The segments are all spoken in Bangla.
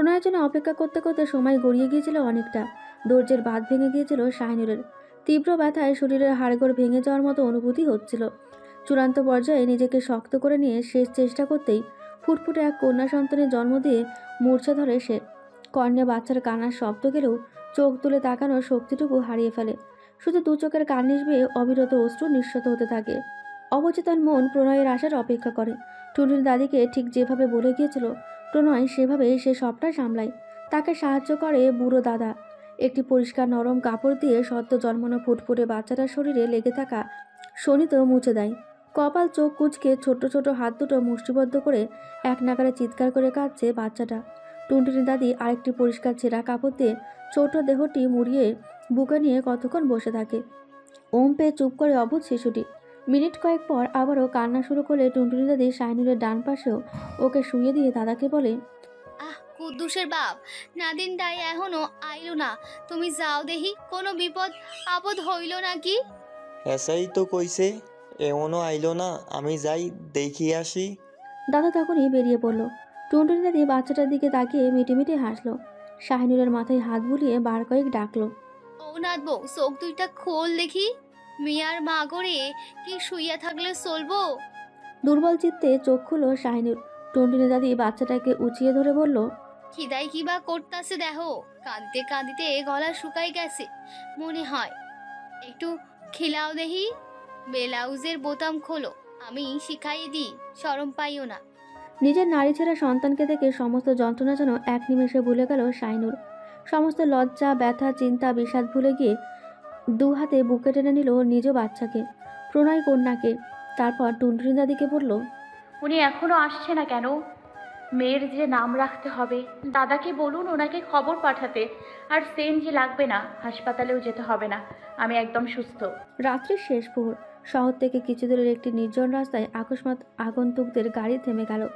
প্রণয়ের জন্য অপেক্ষা করতে করতে সময় গড়িয়ে গিয়েছিল অনেকটা। দরজের বাঁধ ভেঙে গিয়েছিল শাহিনুরের। তীব্র ব্যথায় শরীরের হাড়গোড় ভেঙে যাওয়ার মতো অনুভূতি হচ্ছিল। চূড়ান্ত পর্যায়ে নিজেকে শক্ত করে নিয়ে শেষ চেষ্টা করতেই ফুটফুটে এক কন্যা সন্তানের জন্ম দিয়ে মূর্ছা ধরে সে। কর্ণে বাচ্চার কান্নার শব্দ গেলেও চোখ তুলে তাকানোর শক্তিটুকু হারিয়ে ফেলে। শুধু দু চোখের কান্নিস বেয়ে অবিরত অশ্রু নিঃসত হতে থাকে। অবচেতন মন প্রণয়ের আসার অপেক্ষা করে। টুনটুনি দাদিকে ঠিক যেভাবে বলে গিয়েছিল প্রণয় সেভাবে সে সবটা সামলায়। তাকে সাহায্য করে বুড়ো দাদা। একটি পরিষ্কার নরম কাপড় দিয়ে সদ্য জন্মানো ফুটফুটে বাচ্চাটার শরীরে লেগে থাকা শনিত মুছে দেয়। কপাল চোখ কুচকে ছোট ছোট হাত দুটো মুষ্টিবদ্ধ করে এক নাগারে চিৎকার করে কাঁদছে বাচ্চাটা। টুনটুনি দাদি আরেকটি পরিষ্কার ছেঁড়া কাপড় দিয়ে ছোট দেহটি মুড়িয়ে বুকে নিয়ে কতক্ষণ বসে থাকে। ওম পেয়ে চুপ করে অবুধ শিশুটি। মিনিট কয়েক পর আবারও কান্না শুরু করলে টুনটুনি দাদি শাহিনুরের ডান পাশেও ওকে শুয়ে দিয়ে দাদাকে বলে আহ কুদ্দুসের বাপ নাদিন দাই এখনও আইলো না। তুমি যাও দেহি কোনো বিপদ আপদ হইল নাকি? এসাই তো কইছে এমনও আইলো না আমি যাই দেখি আসি। দাদা তখনই বেরিয়ে পড়ল। টুনটুনি দাদি বাচ্চাটার দিকে তাকিয়ে মিটিমিটি হাসলো। শাহিনুরের মাথায় হাত বুলিয়ে বার কয়েক ডাকলো ও নাথ বউ চোখ দুইটা খোল দেখি। মিয়ার মা করে কি শুইয়া থাকলে চলবো? দুর্বল চিত্তে চোখ খুলো শাহিনুর। টুনটুনি দাদি বাচ্চাটাকে উঁচিয়ে ধরে বলল খিদাই কি বা করতাছে দেখো কাঁদিতে কাঁদিতে গলা শুকাই গেছে মনে হয়। একটু খিলাও দেহি ব্লাউজের বোতাম খোলো আমি শিখাই দিই সরম পাইও না। নিজের নারী ছেঁড়া সন্তানকে দেখে সমস্ত যন্ত্রণা যেন এক নিমেষে ভুলে গেল শাইনুর সমস্ত লজ্জা ব্যথা চিন্তা বিষাদ ভুলে গিয়ে দু হাতে বুকে টেনে নিল নিজ বাচ্চাকে প্রণয় কন্যাকে। তারপর টুনটুনি দাদিকে বলল উনি এখনও আসছে না কেন? মেয়ের যে নাম রাখতে হবে দাদাকে বলুন ওনাকে খবর পাঠাতে। আর সেন যে লাগবে না হাসপাতালেও যেতে হবে না আমি একদম সুস্থ। রাত্রির শেষ প্রহর শহর থেকে কিছু দূরের একটি নির্জন রাস্তায় আকস্মাৎ আগন্তুকদের গাড়ি থেমে গেল।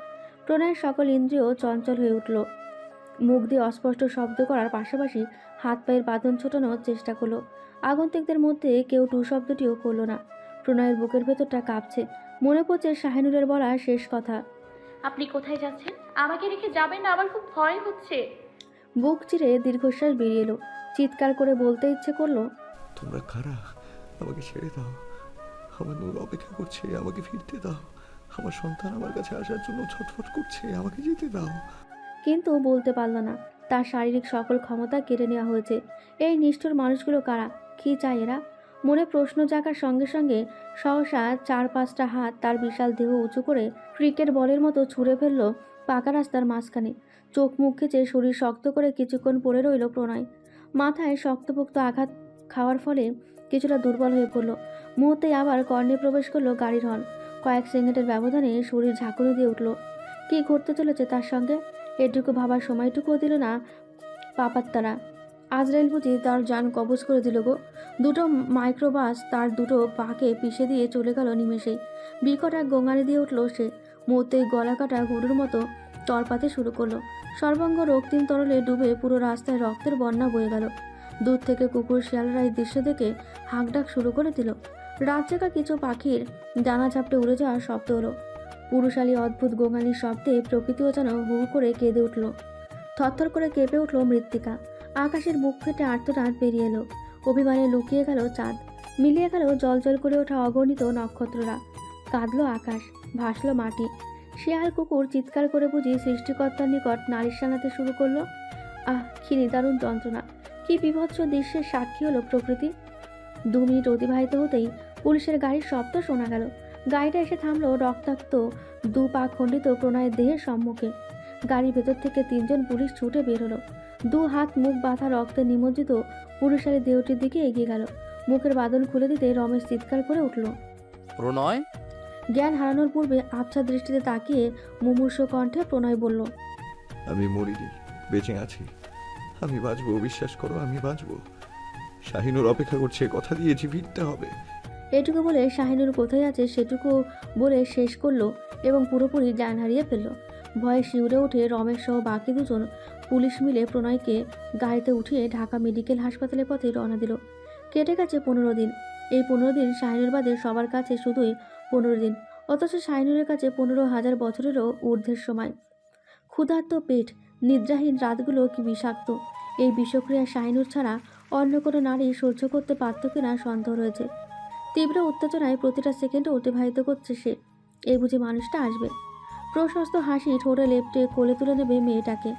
প্রণয়ের সকল ইন্দ্রিয় চঞ্চল হয়ে উঠল। মুখ দিয়ে অস্পষ্ট শব্দ করার পাশাপাশি হাত পায়ের বাঁধন ছোটানোর চেষ্টা করল। আগন্তুকদের মধ্যে কেউ টু শব্দটিও করল না। প্রণয়ের বুকের ভেতরটা কাঁপছে। মনে পড়ছে শাহিনুরের বলা শেষ কথা। আপনি কোথায় যাচ্ছেন? আমাকে রেখে যাবেন না আমার খুব ভয় হচ্ছে। বুক চিরে দীর্ঘশ্বাস বেরিয়ে এলো। চিৎকার করে বলতে ইচ্ছে করল তোমরা কারা? আমাকে ছেড়ে দাও। আমার নূর অপেক্ষা করছে আমাকে ফিরতে দাও। আমার সন্তান আমার কাছে আসার জন্য ছটফট করছে আমাকে যেতে দাও। কিন্তু বলতে পারল না। তার শারীরিক সকল ক্ষমতা কেড়ে নেওয়া হয়েছে। এই নিষ্ঠুর মানুষগুলো কারা? কী চায় এরা? মনে প্রশ্ন জাগার সঙ্গে সঙ্গে সহসা চার পাঁচটা হাত তার বিশাল দেহ উঁচু করে ক্রিকেট বলের মতো ছুঁড়ে ফেলল পাকা রাস্তার মাঝখানে। চোখ মুখ খেচে শরীর শক্ত করে কিছুক্ষণ পড়ে রইল প্রণয়। মাথায় শক্তপোক্ত আঘাত খাওয়ার ফলে কিছুটা দুর্বল হয়ে পড়ল। মুহূর্তে আবার কর্ণে প্রবেশ করল গাড়ির হর্ন। কয়েক সেকেন্ডের ব্যবধানে শরীর ঝাঁকুনি দিয়ে উঠল। কী ঘটতে চলেছে তার সঙ্গে? এটুকু ভাবার সময়টুকুও দিল না পাপাত্তারা। আজরাইল বুঝি তার যান কবজ করে দিল গো। দুটো মাইক্রোবাস তার দুটো পাকে পিষে দিয়ে চলে গেল নিমেষেই বিকট এক গোঙানি দিয়ে উঠল সে। মুহূর্তেই গলা কাটা গরুর মতো তরপাতে শুরু করল। সর্বাঙ্গ রক্তিম তরলে ডুবে পুরো রাস্তায় রক্তের বন্যা বয়ে গেল। দূর থেকে কুকুর শিয়ালরা এই দৃশ্য দেখে হাঁকডাক শুরু করে দিল। রাত জাগা কিছু পাখির ডানা ঝাপটে উড়ে যাওয়ার শব্দ হলো। পুরুষালী অদ্ভুত গোঙানির শব্দে প্রকৃতিও যেন হু করে কেঁদে উঠল। থরথর করে কেঁপে উঠল মৃত্তিকা। আকাশের বুক ফেটে আর্তনাদ বেরিয়ে এলো। অভিমানে লুকিয়ে গেল চাঁদ। মিলিয়ে গেল জল জল করে ওঠা অগণিত নক্ষত্ররা। কাঁদলো আকাশ, ভাসলো মাটি। শিয়াল কুকুর চিৎকার করে বুঝি সৃষ্টিকর্তার নিকট নালিশ জানাতে শুরু করল। আহ, কি নিদারুণ যন্ত্রণা। কি বিভৎস দৃশ্যের সাক্ষী হলো প্রকৃতি। দু মিনিট অতিবাহিত হতেই পুলিশের গাড়ির শব্দ শোনা গেল। গাড়িটা এসে থামলো রক্তাক্ত দু পা খণ্ডিত প্রণয়ের দেহের সম্মুখে। গাড়ির ভেতর থেকে তিনজন পুলিশ ছুটে বের হলো। দু হাত মুখ বাঁধা রক্তে নিমজ্জিত পুরুষালী দেহটির দিকে এগিয়ে গেল। মুখের বাদল খুলে দিতে রমেশ চিৎকার করে উঠল। প্রণয়? জ্ঞান হারানোর পূর্বে আবছা দৃষ্টিতে তাকিয়ে মুমূর্ষ কণ্ঠে প্রণয় বলল আমি মরিনি বেঁচে আছি। আমি বাঁচবো বিশ্বাস করো আমি বাঁচবো। শাহিনুর অপেক্ষা করছে কথা দিয়েছি ফিরতে হবে। এটুকু বলে শাহিনুর কোথায় আছে সেটুকু বলে শেষ করল এবং পুরোপুরি জ্ঞান হারিয়ে ফেলল। ভয়ে শিউরে উঠে রমেশ সহ বাকি দুজন। পুলিশ মিলে প্রণয়কে গাড়িতে উঠিয়ে ঢাকা মেডিকেল হাসপাতালের পথে রওনা দিল। কেটে গেছে পনেরো দিন। এই পনেরো দিন শাহিনুর বাদে সবার কাছে শুধুই পনেরো দিন। অথচ শাহিনুরের কাছে পনেরো হাজার বছরেরও ঊর্ধ্বের সময়। ক্ষুধার্ত পেট, নিদ্রাহীন রাতগুলো কি বিষাক্ত। এই বিষক্রিয়া শাহিনুর ছাড়া অন্য কোনো নারী সহ্য করতে পারত কিনা সন্দেহ রয়েছে। তীব্র উত্তেজনায় প্রতিটা সেকেন্ড অতিবাহিত করছে সে। এই বুঝি মানুষটা আসবে। প্রশস্ত হাসি ঠোঁটে লেপটে কোলে তুলে নেবে মেয়েটাকে।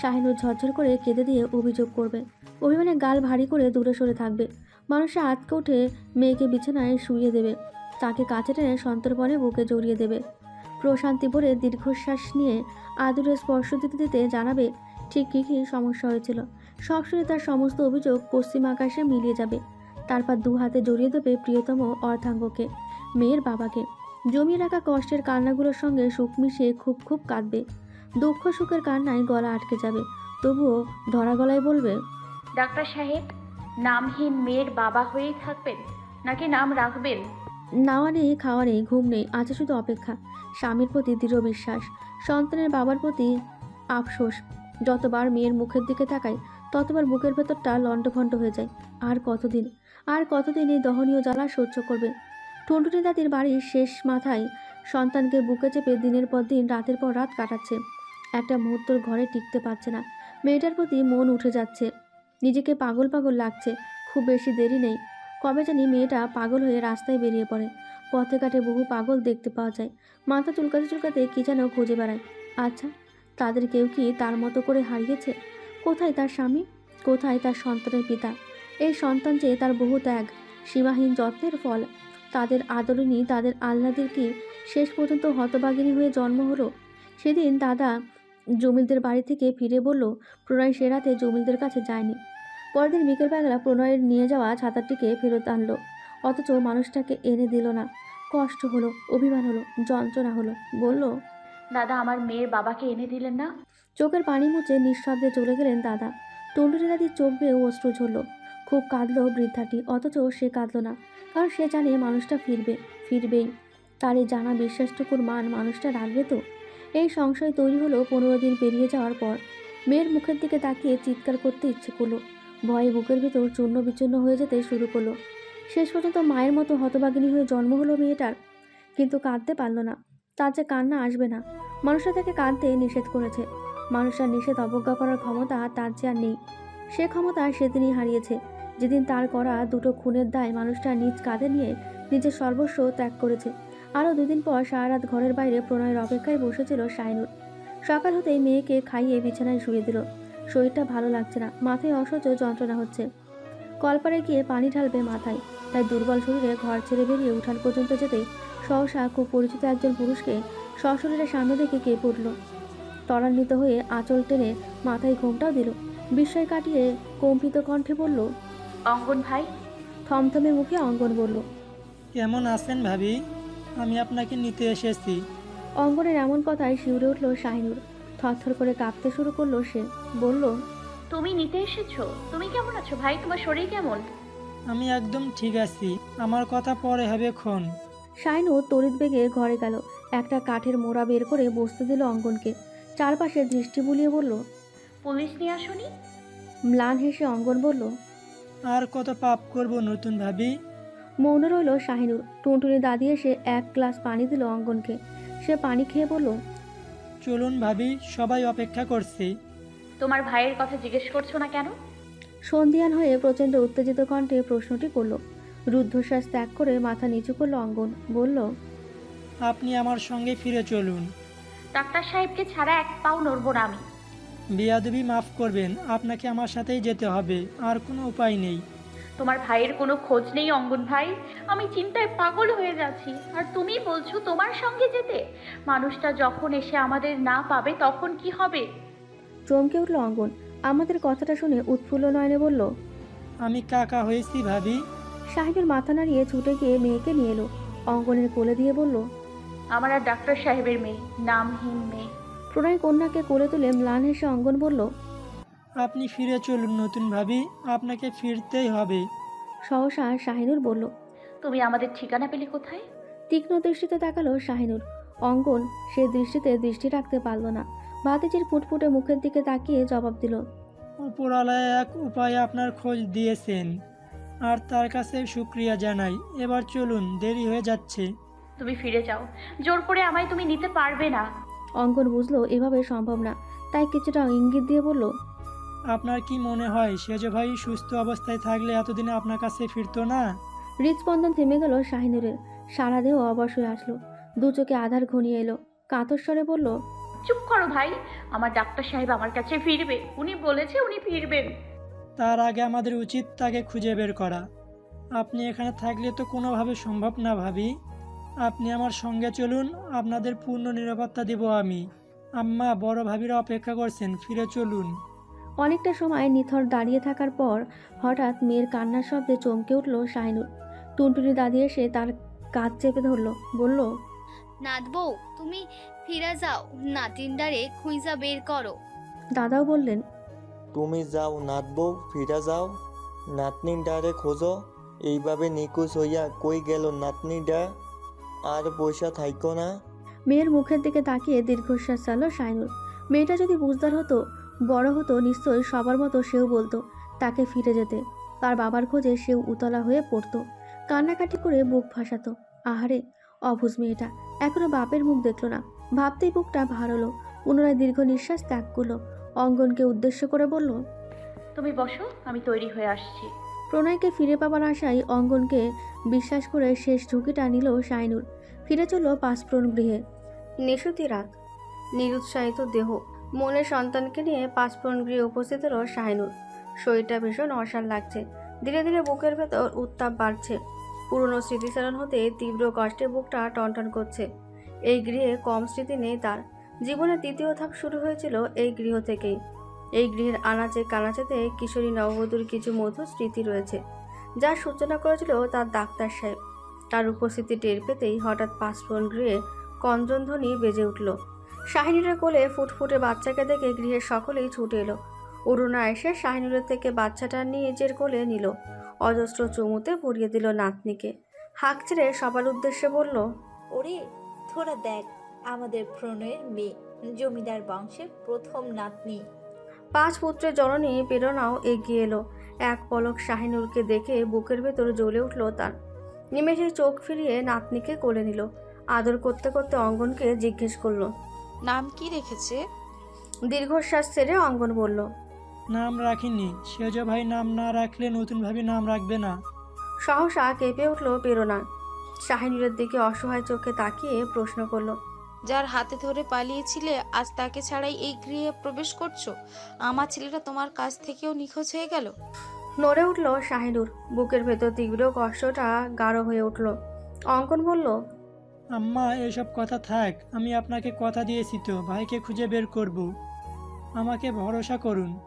শাহিনুর ঝরঝর করে কেঁদে দিয়ে অভিযোগ করবে। অভিমানে গাল ভারী করে দূরে সরে থাকবে। মানুষে আতকে উঠে মেয়েকে বিছানায় শুইয়ে দেবে। তাকে কাছে টেনে সন্তর্পণে বুকে জড়িয়ে দেবে। প্রশান্তি ভরে দীর্ঘশ্বাস নিয়ে আদুরে স্পর্শ দিতে দিতে জানাবে, ঠিক কী কী সমস্যা হয়েছিল? সব শুনে তার সমস্ত অভিযোগ পশ্চিম আকাশে মিলিয়ে যাবে। তারপর দু হাতে জড়িয়ে দেবে প্রিয়তম অর্থাঙ্গকে মেয়ের বাবাকে। জমিয়ে রাখা কষ্টের কান্নাগুলোর সঙ্গে সুখ মিশিয়ে খুব খুব কাঁদবে। দুঃখ সুখের কান্নায় গলা আটকে যাবে। তবুও ধরা গলায় বলবে ডাক্তার সাহেব নামহীন মেয়ের বাবা হয়েই থাকবেন নাকি নাম রাখবেন? নাওয়া নেই খাওয়া নেই ঘুম নেই আছে শুধু অপেক্ষা। স্বামীর প্রতি দৃঢ় বিশ্বাস সন্তানের বাবার প্রতি আফসোস। যতবার মেয়ের মুখের দিকে তাকাই ততবার বুকের ভেতরটা লণ্ডভণ্ড হয়ে যায়। আর কতদিন আর কতদিন এই দহনীয় জ্বালা সহ্য করবে? টুনটুনি দাদির বাড়ির শেষ মাথায় সন্তানকে বুকে চেপে দিনের পর দিন, রাতের পর রাত কাটাচ্ছে। একটা মুহূর্তর ঘরে টিকতে পারছে না। মেয়েটার প্রতি মন উঠে যাচ্ছে। নিজেকে পাগল পাগল লাগছে। খুব বেশি দেরি নেই। কবে জানি মেয়েটা পাগল হয়ে রাস্তায় বেরিয়ে পড়ে। পথে ঘাটে বহু পাগল দেখতে পাওয়া যায়। মাথা চুলকাতে চুলকাতে কী যেন খুঁজে বেড়ায়। আচ্ছা তাদের কেউ কি তার মতো করে হারিয়েছে? কোথায় তার স্বামী? কোথায় তার সন্তানের পিতা? এই সন্তান যে তার বহু ত্যাগ, সীমাহীন যত্নের ফল। তাদের আদরণী তাদের আহ্লাদের কি শেষ পর্যন্ত হতবাগিনী হয়ে জন্ম হলো। সেদিন দাদা জমিলদের বাড়ি থেকে ফিরে বলল প্রণয় সে রাতে জমিলদের কাছে যায়নি। পরের দিন বিকেলবেলা প্রণয়ের নিয়ে যাওয়া ছাতাটিকে ফেরত আনলো। অথচ মানুষটাকে এনে দিল না। কষ্ট হলো অভিমান হলো যন্ত্রণা হলো। বলল দাদা আমার মেয়ের বাবাকে এনে দিলেন না? চোখের পানি মুছে নিঃশব্দে চলে গেলেন দাদা। টুনটুনি দাদির চোখ বেয়ে অশ্রু ঝরল। খুব কাঁদলো বৃদ্ধাটি, অথচ সে কাঁদলো না, কারণ সে জানে মানুষটা ফিরবে, ফিরবেই। তার জানা বিশ্বাসটুকুর মান মানুষটা রাখবে তো? এই সংশয় তৈরি হলো পনেরো দিন পেরিয়ে যাওয়ার পর। মেয়ের মুখের দিকে তাকিয়ে চিৎকার করতে ইচ্ছে করল। ভয়ে বুকের ভিতর চূর্ণ বিচ্ছিন্ন হয়ে যেতে শুরু করল। শেষ পর্যন্ত মায়ের মতো হতবাগিনী হয়ে জন্ম হলো মেয়েটার। কিন্তু কাঁদতে পারল না। তার যে কান্না আসবে না। মানুষটা তাকে কাঁদতে নিষেধ করেছে। মানুষের নিষেধ অবজ্ঞা করার ক্ষমতা তার যে আর নেই। সে ক্ষমতা সেদিনই হারিয়েছে। যেদিন তার করা দুটো খুনের দায় মানুষটা নিজ কাঁধে নিয়ে নিজের সর্বস্ব ত্যাগ করেছে। আরও দুদিন পর সারা রাত ঘরের বাইরে প্রণয়ের অপেক্ষায় বসেছিল শাইনুর সকাল হতেই মেয়েকে খাইয়ে বিছানায় শুয়ে দিল। শরীরটা ভালো লাগছে না, মাথায় অসহ্য যন্ত্রণা হচ্ছে। কলপারে গিয়ে পানি ঢালবে মাথায়, তাই দুর্বল শরীরে ঘর ছেড়ে বেরিয়ে উঠান পর্যন্ত যেতে সহসা খুব পরিচিত একজন পুরুষকে সশরীরের সামনে দেখে কে পড়ল। ত্বরান্বিত হয়ে আঁচল টেনে মাথায় ঘোমটাও দিল। বিস্ময় কাটিয়ে কম্পিত কণ্ঠে বলল অঙ্গন ভাই? থমথমে মুখে অঙ্গন বলল কেমন আছেন ভাবি? আমি আপনাকে নিতে এসেছি। অঙ্গনের এমন কথায় শিউরে উঠল শাহিনুর। থরথর করে কাঁপতে শুরু করল সে। বলল তুমি নিতে এসেছ? তুমি কেমন আছো ভাই? তোমার শরীর কেমন? আমি একদম ঠিক আছি। আমার কথা পরে হবে ক্ষণ শাইনুর তড়িৎ বেগে ঘরে গেল। একটা কাঠের মোড়া বের করে বসতে দিল অঙ্গনকে। চারপাশে দৃষ্টি বুলিয়ে বলল পুলিশ নিয়ে আসুনি? ম্লান হেসে অঙ্গন বলল আর কত পাপ করব নতুন ভাবি? মৌন রইল শাহিনুর। টুনটুনি দাদি এসে এক গ্লাস পানি দিল অঙ্গনকে। সে পানি খেয়ে বলল চলুন ভাবি সবাই অপেক্ষা করছে। তোমার ভাইয়ের কথা জিজ্ঞেস করছ না কেন? সন্ধিয়ান হয়ে প্রচণ্ড উত্তেজিত কণ্ঠে প্রশ্নটি করল। রুদ্ধশ্বাস ত্যাগ করে মাথা নিচু করল অঙ্গন বলল আপনি আমার সঙ্গে ফিরে চলুন। ডাক্তার সাহেবকে ছাড়া এক পাও নড়বো না আমি। বিয়াদবি মাফ করবেন আপনাকে আমার সাথেই যেতে হবে আর কোনো উপায় নেই। তোমার ভাইয়ের কোনো খোঁজ নেই অঙ্গন ভাই? আমি চিন্তায় পাগল হয়ে যাচ্ছি আর তুমি বলছো তোমার সঙ্গে যেতে? মানুষটা যখন এসে আমাদের না পাবে তখন কি হবে? চমকে উঠল অঙ্গন। আমাদের কথাটা শুনে উৎফুল্ল নয়নে বলল আমি কাকা হয়েছি ভাবি। সাহেবের মাথা নাড়িয়ে ছুটে গিয়ে মেয়েকে নিয়ে এলো। অঙ্গনের কোলে দিয়ে বলল আমার আর ডাক্তার সাহেবের মেয়ে নামহীন মেয়ে। প্রণয় কন্যাকে কোলে তুলে ম্লান হেসে অঙ্গন বলল আপনি ফিরে চলুন নতুন ভাবি আপনাকে ফিরতেই হবে। সহসা শাহিনুর বলল তুমি আমাদের ঠিকানা পেলে কোথায়? তীক্ষ্ণ দৃষ্টিতে তাকালো শাহিনুর। অঙ্কন সে দৃষ্টিতে দৃষ্টি রাখতে পারল না। ভাতিজির ফুটফুটে মুখের দিকে তাকিয়ে জবাব দিল উপরালায় এক উপায়ে আপনার খোঁজ দিয়েছেন আর তার কাছে শুক্রিয়া জানাই। এবার চলুন দেরি হয়ে যাচ্ছে। তুমি ফিরে যাও। জোর করে আমায় তুমি নিতে পারবে না। অঙ্কন বুঝলো এভাবে সম্ভব না। তাই কিছুটা ইঙ্গিত দিয়ে বলল আপনার কি মনে হয় সেজ ভাই সুস্থ অবস্থায় থাকলে এতদিনে আপনার কাছে ফিরতো না? হৃদস্পন্দন থেমে গেল শাহিনুরের। সারা দেহ অবশ হয়ে আসলো। দু চোখে আধার ঘনিয়ে এলো। কাতস্বরে বলল চুপ করো ভাই আমার ডাক্তার সাহেব আমার কাছে ফিরবে। উনি বলেছে উনি ফিরবেন। তার আগে আমাদের উচিত তাকে খুঁজে বের করা। আপনি এখানে থাকলে তো কোনোভাবে সম্ভব না ভাবি। আপনি আমার সঙ্গে চলুন আপনাদের পূর্ণ নিরাপত্তা দেব আমি। আম্মা বড় ভাবিরা অপেক্ষা করছেন ফিরে চলুন। অনেকটা সময় নিথর দাঁড়িয়ে থাকার পর হঠাৎ মেয়ের কান্নার শব্দে চমকে উঠল শাহিনুর। টুনটুনি দাদি এসে তার কাজ চেপে ধরলো বলল নাত বউ তুমি ফিরে যাও নাতিনডারে খুঁজা বের করো। দাদাও বললেন তুমি যাও নাতবো ফিরা যাও নাতনির ডারে খোঁজো। এইভাবে নিখোঁজ হইয়া কই গেল নাতনিটা আর পয়সা থাইকো না। মেয়ের মুখের দিকে তাকিয়ে দীর্ঘশ্বাস চালো শাইনুর মেয়েটা যদি বুঝদার হতো বড় হতো নিশ্চয়ই সবার মতো সেও বলতো তাকে ফিরে যেতে। তার বাবার খোঁজে সেও উতলা হয়ে পড়তো। কান্নাকাটি করে বুক ভাসাতো আহারে অভুজ মেয়েটা এখনও বাপের মুখ দেখল না। ভাবতেই বুকটা ভারলো। পুনরায় দীর্ঘ নিঃশ্বাস ত্যাগ করল। অঙ্গনকে উদ্দেশ্য করে বলল তুমি বসো আমি তৈরি হয়ে আসছি। প্রণয়কে ফিরে পাবার আশায় অঙ্গনকে বিশ্বাস করে শেষ ঝুঁকিটা নিল শাইনুর। ফিরে চলল পাঁচপ্রণ গৃহে। নিশুতি রাত নিরুৎসাহিত দেহ। মনের সন্তানকে নিয়ে পাঁচপ্রণ গৃহে উপস্থিত হলো শাইনুর। শরীরটা ভীষণ অসার লাগছে। ধীরে ধীরে বুকের ভেতর উত্তাপ বাড়ছে। পুরনো স্মৃতিচারণ হতে তীব্র কষ্টে বুকটা টনটন করছে। এই গৃহে কম স্মৃতি নেই তার। জীবনের দ্বিতীয় ধাপ শুরু হয়েছিল এই গৃহ থেকেই। এই গৃহের আনাচে কানাচেতে কিশোরী নববধূর কিছু মধুর স্মৃতি রয়েছে যার সূচনা করেছিল তার ডাক্তার সাহেব। তার উপস্থিতি টের পেতেই হঠাৎ পাঁচফোরন গৃহে কঞ্জনধ্বনি বেজে উঠল। শাহিনুরের কোলে ফুটফুটে বাচ্চাকে দেখে গৃহের সকলেই ছুটে এলো। অরুণা এসে শাহিনুরের থেকে বাচ্চাটা নিয়ে নিজের কোলে নিল, অজস্র চুমুতে ভরিয়ে দিল নাতনিকে। হাঁক ছেড়ে সবার উদ্দেশ্যে বলল, ওরে থোড়া দেখ, আমাদের প্রণয়ের মেয়ে, জমিদার বংশের প্রথম নাতনি। পাঁচ পুত্রের জননী প্রেরণাও এগিয়ে এলো। এক পলক শাহিনুরকে দেখে বুকের ভেতর জ্বলে উঠল তার। নিমেষে চোখ ফিরিয়ে নাতনিকে কোলে নিল। আদর করতে করতে অঙ্গনকে জিজ্ঞেস করল নাম কি রেখেছে? দীর্ঘশ্বাস ছেড়ে অঙ্গন বলল নাম রাখিনি। সেজ ভাই নাম না রাখলে নতুন ভাবি নাম রাখবে না। সহসা কেঁপে উঠল প্রেরণা শাহিনুরের দিকে অসহায় চোখে তাকিয়ে প্রশ্ন করল যার হাতে ধরে পালিয়েছিলে আজ তাকে ছাড়াই এই গৃহে প্রবেশ করছ? আমার ছেলেটা তোমার কাছ থেকেও নিখোঁজ হয়ে গেল? নড়ে উঠল শাহিনুর। বুকের ভেতর তীব্র কষ্টটা গাঢ় হয়ে উঠল। অঙ্কন বলল আম্মা এসব কথা থাক আমি আপনাকে কথা দিয়েছি তো ভাইকে খুঁজে বের করব। আমাকে ভরসা করুন।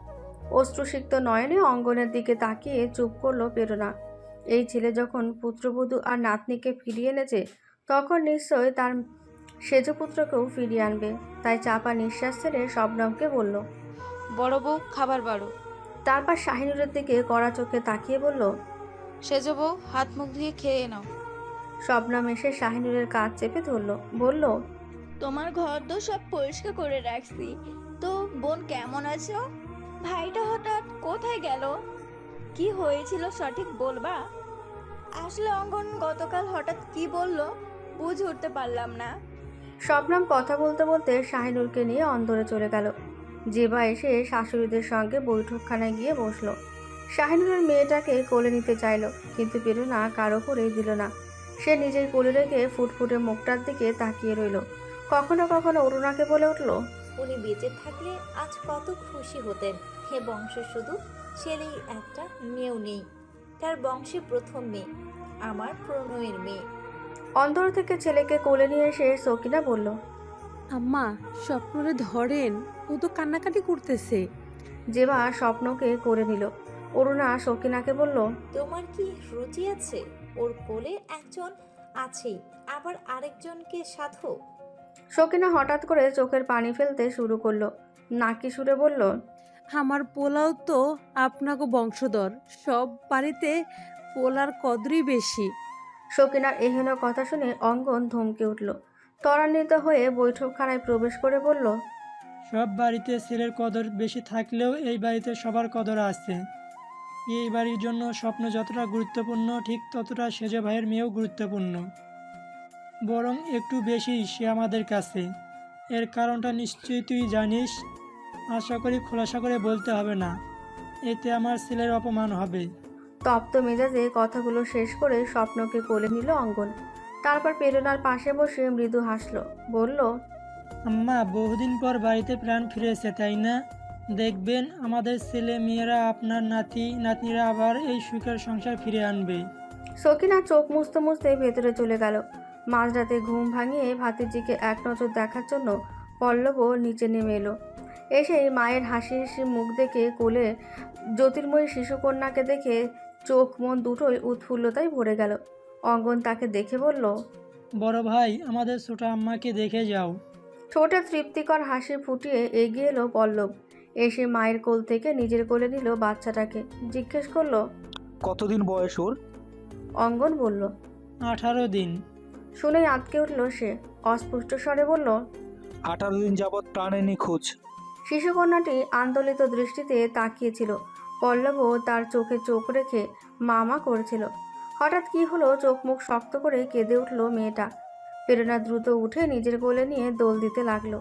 অশ্রুসিক্ত নয়নে অঙ্গনের দিকে তাকিয়ে চুপ করল প্রেরণা এই ছেলে যখন পুত্রবধূ আর নাতনিকে ফিরিয়ে এনেছে তখন নিশ্চয় তার সেজপুত্রকেও ফিরিয়ে আনবে। তাই চাপা নিঃশ্বাস ছেড়ে শবনমকে বলল বড় বউ খাবার বাড়ো। তারপর শাহিনুরের দিকে কড়া চোখে তাকিয়ে বলল সেজ বউ হাত মুখ ধুয়ে খেয়ে নাও। শবনম এসে শাহিনুরের কাজ চেপে ধরলো বলল তোমার ঘর তো সব পরিষ্কার করে রাখছি। তো বোন কেমন আছো? ভাইটা হঠাৎ কোথায় গেল? কি হয়েছিল সঠিক বলবা? আসলে অঙ্গন গতকাল হঠাৎ কি বলল বুঝে উঠতে পারলাম না। শবনম কথা বলতে বলতে শাহিনুরকে নিয়ে অন্দরে চলে গেল। জেবা এসে শাশুড়িদের সঙ্গে বৈঠকখানায় গিয়ে বসল। শাহিনুরের মেয়েটাকে কোলে নিতে চাইলো, কিন্তু প্রেরণা কারও করেই দিল না। সে নিজের কোলে রেখে ফুটফুটে মুখটার দিকে তাকিয়ে রইল। কখনো কখনো অরুণাকে বলে উঠল, উনি বেঁচে থাকলে আজ কত খুশি হতেন। হে বংশে শুধু ছেলেই একটা মেয়েও নেই। তার বংশে প্রথম মেয়ে, আমার প্রণয়ের মেয়ে। অন্তর থেকে ছেলেকে কোলে নিয়ে এসে সকিনা বলল আম্মা স্বপ্নরে ধরেন ও তো কান্নাকাটি করতেছে। জেবা স্বপ্নকে করে নিল। অরুণা সকিনাকে বলল তোমার কি রুচি আছে? ওর কোলে একজন আছেই আবার আরেকজনকে সাথো সকিনা হঠাৎ করে চোখের পানি ফেলতে শুরু করল। নাকি সুরে বলল আমার পোলাও তো আপনাকে বংশধর সব বাড়িতে পোলার কদরই বেশি। সকিনার এহেন কথা শুনে অঙ্গন ধমকে উঠল। ত্বরান্বিত হয়ে বৈঠকখানায় প্রবেশ করে বলল, সব বাড়িতে ছেলের কদর বেশি থাকলেও এই বাড়িতে সবার কদর আছে। এই বাড়ির জন্য স্বপ্ন যতটা গুরুত্বপূর্ণ, ঠিক ততটা সেজ ভাইয়ের মেয়েও গুরুত্বপূর্ণ। বরং একটু বেশি সে আমাদের কাছে। এর কারণটা নিশ্চয়ই তুই জানিস। আশা করি খোলাসা করে বলতে হবে না। এতে আমার ছেলের অপমান হবে। তপ্ত মেজাজে কথাগুলো শেষ করে স্বপ্নকে কোলে নিল অঙ্গন। তারপর প্রেরণার পাশে বসে মৃদু হাসলো বলল আম্মা বহুদিন পর বাড়িতে প্রাণ ফিরেছে তাই না? দেখবেন আমাদের ছেলে মেয়েরা আপনার নাতি নাতনিরা আবার এই সুখের সংসার ফিরে আনবে। সকিনা চোখ মুছতে মুছতে ভেতরে চলে গেল। মাঝরাতে ঘুম ভাঙিয়ে ভাতিজিকে এক নজর দেখার জন্য পল্লবও নিচে নেমে এলো। এসেই মায়ের হাসি হাসি মুখ দেখে কোলে জ্যোতির্ময়ী শিশুকন্যাকে দেখে চোখ মন দুটোই উৎফুল্লতায় ভরে গেল। অঙ্গন তাকে দেখে বলল বড় ভাই আমাদের ছোট আম্মাকে দেখে যাও। ছোটে তৃপ্তিকর হাসি ফুটিয়ে এগিয়ে এলো পল্লব। এসে মায়ের কোল থেকে নিজের কোলে নিল বাচ্চাটাকে। জিজ্ঞেস করল কতদিন বয়স ওর? অঙ্গন বলল আঠারো দিন। শুনেই আটকে উঠল সে। অস্পষ্ট স্বরে বলল আঠারো দিন যাবৎ প্রাণে নিখোঁজ। শিশুকন্যাটি আন্দোলিত দৃষ্টিতে তাকিয়েছিল পল্লবও তার চোখে চোখ রেখে মামা করেছিল। হঠাৎ কি হলো, চোখ মুখ শক্ত করে কেঁদে উঠল মেয়েটা। প্রেরণা দ্রুত উঠে নিজের কোলে নিয়ে দোল দিতে লাগল।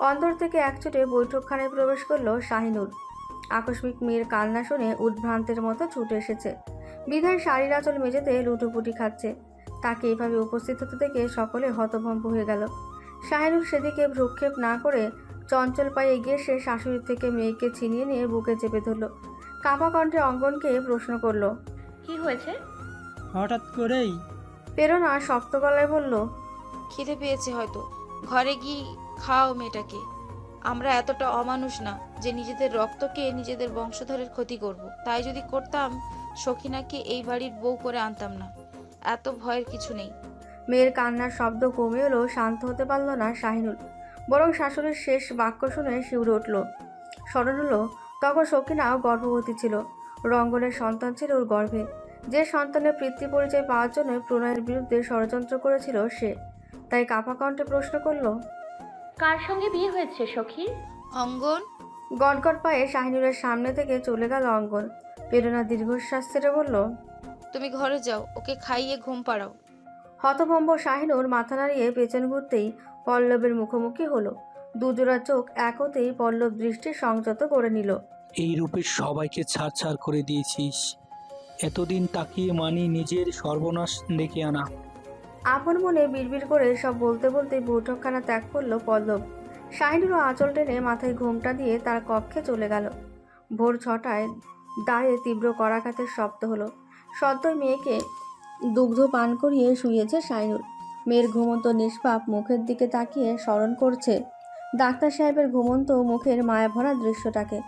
অন্তর থেকে একচোটে বৈঠকখানায় প্রবেশ করল শাহিনুর আকস্মিক মেয়ের কান্না শুনে উদ্ভ্রান্তের মতো ছুটে এসেছে। বিধায় শাড়ির আঁচল মেঝেতে লুটোপুটি খাচ্ছে। তাকে এভাবে উপস্থিত হতে দেখে সকলে হতভম্ব হয়ে গেল। শাহিনুর সেদিকে ভ্রুক্ষেপ না করে চঞ্চল পায়ে এগিয়ে সে শাশুড়ির থেকে মেয়েকে ছিনিয়ে নিয়ে বুকে চেপে ধরল। কাঁপা কণ্ঠে অঙ্গনকে প্রশ্ন করল কি হয়েছে? হঠাৎ করেই। প্রেরণা শক্ত গলায় বলল খিদে পেয়েছে হয়তো। ঘরে গিয়ে খাও মেয়েটাকে। আমরা এতটা অমানুষ না যে নিজেদের রক্তকে নিজেদের বংশধরের ক্ষতি করব। তাই যদি করতাম সখিনাকে এই বাড়ির বউ করে আনতাম না। এত ভয়ের কিছু নেই। মেয়ের কান্নার শব্দ কমে এলো শান্ত হতে পারল না শাহিনুল। বরং শাশুড়ির শেষ বাক্য শুনে শিউরে উঠল। স্মরণ হলো তখন সখিনাও গর্ভবতী ছিল। রঙ্গনের সন্তান ছিল ওর গর্ভে। যে সন্তানের পিতৃ পরিচয় পাওয়ার জন্য প্রণয়ের বিরুদ্ধে ষড়যন্ত্র করেছিল সে। তাই কাপা কণ্ঠে প্রশ্ন করল কার সঙ্গে বিয়ে হয়েছে সখী? অঙ্গন। গটগট পায়ে শাহিনুরের সামনে থেকে চলে গেল অঙ্গন। প্রেরণা দীর্ঘশ্বাস ছেড়ে বলল তুমি ঘরে যাও ওকে খাইয়ে ঘুম পাড়াও। হতভম্ব শাহিনুর মাথা নাড়িয়ে পেছন ঘুরতেই পল্লবের মুখোমুখি হলো। দুজোড়া চোখ একতেই পল্লব দৃষ্টি সংযত করে নিল। এই রূপে সবাইকে ছাড় ছাড় করে দিয়েছিস। এতদিন তাকিয়ে মানি নিজের সর্বনাশ ডেকে আনা। আপন মনে বিড়বিড় করে সব বলতে বলতে বৈঠকখানা ত্যাগ করল পল্লব। শাহিনুরও আঁচল টেনে মাথায় ঘোমটা দিয়ে তার কক্ষে চলে গেল। ভোর ছটায় দাঁড়ে তীব্র করাঘাতের শব্দ হলো। সদ্যই মেয়েকে দুগ্ধ পান করিয়ে শুয়েছে শাহিনুর। মেয়ের ঘুমন্ত নিষ্পাপ মুখের দিকে তাকিয়ে স্মরণ করছে ডাক্তার সাহেবের ঘুমন্ত মুখের মায়াভরা দৃশ্যটাকে।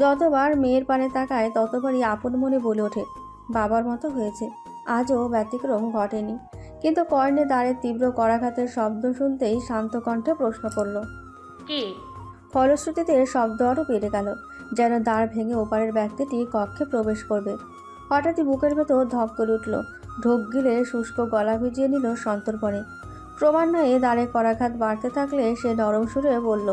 যতবার মেয়ের পানে তাকায় ততবারই আপন মনে বলে ওঠে বাবার মতো হয়েছে। আজও ব্যতিক্রম ঘটেনি। কিন্তু কর্ণে দাঁড়ে তীব্র করাঘাতের শব্দ শুনতেই শান্ত কণ্ঠে প্রশ্ন করল কে? ফলশ্রুতিতে শব্দ আরও বেড়ে গেল যেন দাঁড় ভেঙে ওপারের ব্যক্তিটি কক্ষে প্রবেশ করবে। হঠাৎই বুকের ভেতর ধপ করে উঠল ঢোক গিলে শুষ্ক গলা ভিজিয়ে নিল সন্তর্পণে। ক্রমান্বয়ে দাঁড়ে করাঘাত বাড়তে থাকলে সে নরম সুরে বলল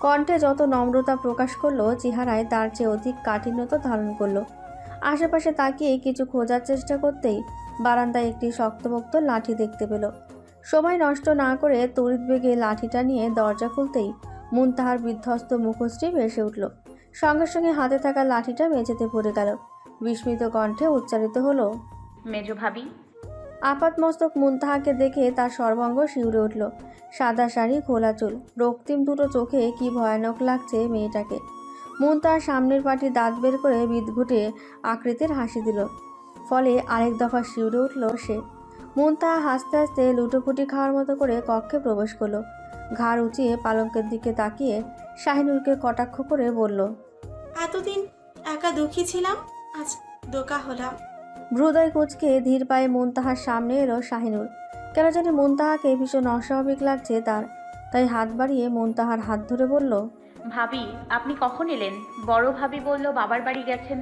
কণ্ঠে যত নম্রতা প্রকাশ করল চেহারায় তার চেয়ে অধিক কাঠিন্যতা ধারণ করল। আশেপাশে তাকিয়ে কিছু খোঁজার চেষ্টা করতেই বারান্দায় একটি শক্তপোক্ত লাঠি দেখতে পেল। সময় নষ্ট না করে তড়িৎ বেগে লাঠিটা নিয়ে দরজা খুলতেই মুনতাহার বিধ্বস্ত মুখশ্রী ভেসে উঠল। সঙ্গে সঙ্গে হাতে থাকা লাঠিটা মেঝেতে পড়ে গেল। বিস্মিত কণ্ঠে উচ্চারিত হলো মেজ ভাবি আপাতমস্তক মুনতাহাকে দেখে তার সর্বাঙ্গ শিউরে উঠল। সাদা শাড়ি খোলা চুল। রক্তিম দুটো চোখে কি ভয়ানক লাগছে মেয়েটাকে। মুনতাহার সামনের পাটি দাঁত বের করে বিদঘুটে আকৃতির হাসি দিল। ফলে আরেক দফা শিউরে উঠল সে। মুনতাহা হাসতে হাসতে লুটোপুটি খাওয়ার মতো করে কক্ষে প্রবেশ করল। ঘাড় উঁচিয়ে পালঙ্কের দিকে তাকিয়ে শাহিনুরকে কটাক্ষ করে বলল, এতদিন একা দুঃখী ছিলাম, আজ দোকা হলাম। ভ্রুদয় কুচকে ধীর পায়ে মুনতাহার সামনে এলো শাহিনুর। কেন জানি মুনতাহাকে ভীষণ অস্বাভাবিক লাগছে তার। তাই হাত বাড়িয়ে মুনতাহার হাত ধরে বলল ভাবি আপনি কখন এলেন? বড় ভাবি বলল বাবার বাড়ি গেছেন।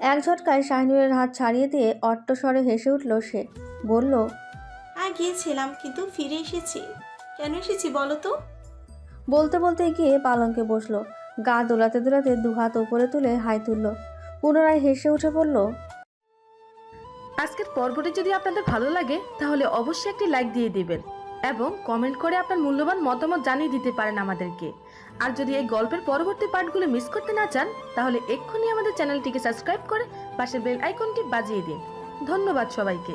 এক ঝটকায় শাহিনুরের হাত ছাড়িয়ে দিয়ে অট্টস্বরে হেসে উঠল সে। বলল হ্যাঁ গিয়েছিলাম কিন্তু ফিরে এসেছি। কেন এসেছি বলো তো? বলতে বলতে গিয়ে পালঙ্কে বসল। গা দোলাতে দোলাতে দুহাত উপরে তুলে হাই তুলল। পুনরায় হেসে উঠে বলল আজকের পর্বটি যদি আপনাদের ভালো লাগে, তাহলে অবশ্যই একটি লাইক দিয়ে দিবেন এবং কমেন্ট করে আপনার মূল্যবান মতামত জানিয়ে দিতে পারেন আমাদেরকে। আর যদি এই গল্পের পরবর্তী পার্টগুলো মিস করতে না চান, তাহলে এক্ষুনি আমাদের চ্যানেলটিকে সাবস্ক্রাইব করে পাশের বেল আইকনটি বাজিয়ে দিন। ধন্যবাদ সবাইকে।